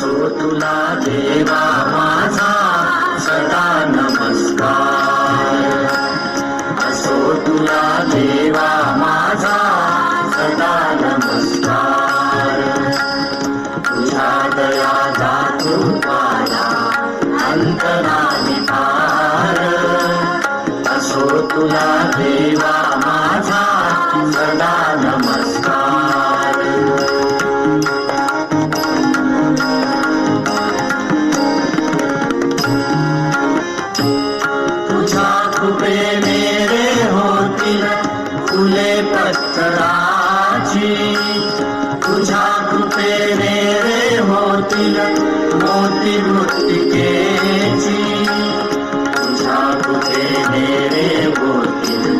तुला देवा माझा सदा नमस्कार. असो तुला देवा माझा सदा नमस्कार. तुझ्या दया जातू पाया अंत नाही असो तुला देवा माझा सदा नमस्कार. फुले पत्तराची तुझ्या कृपेने रे होतील मोती मृत्तिकेची तुझ्या कृपेने रे होतील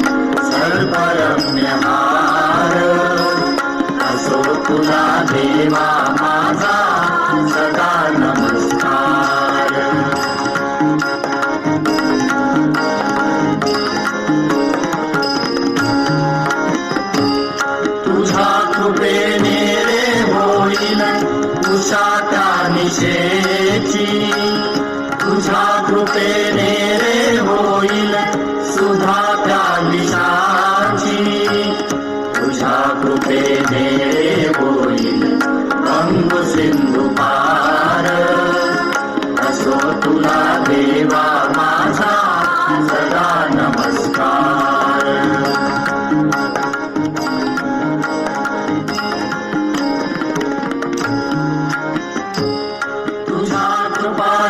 सर्वरम्य हार. असो तुला देवा उषा त्या निशेची तुझ्या कृपेने रे होईल सुधा त्या निशाची तुझ्या कृपेने रे होईल गंग सिंधू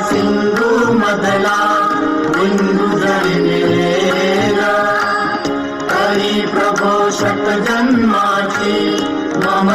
सिन्दु मदला इन्दु जि प्रघोषक मम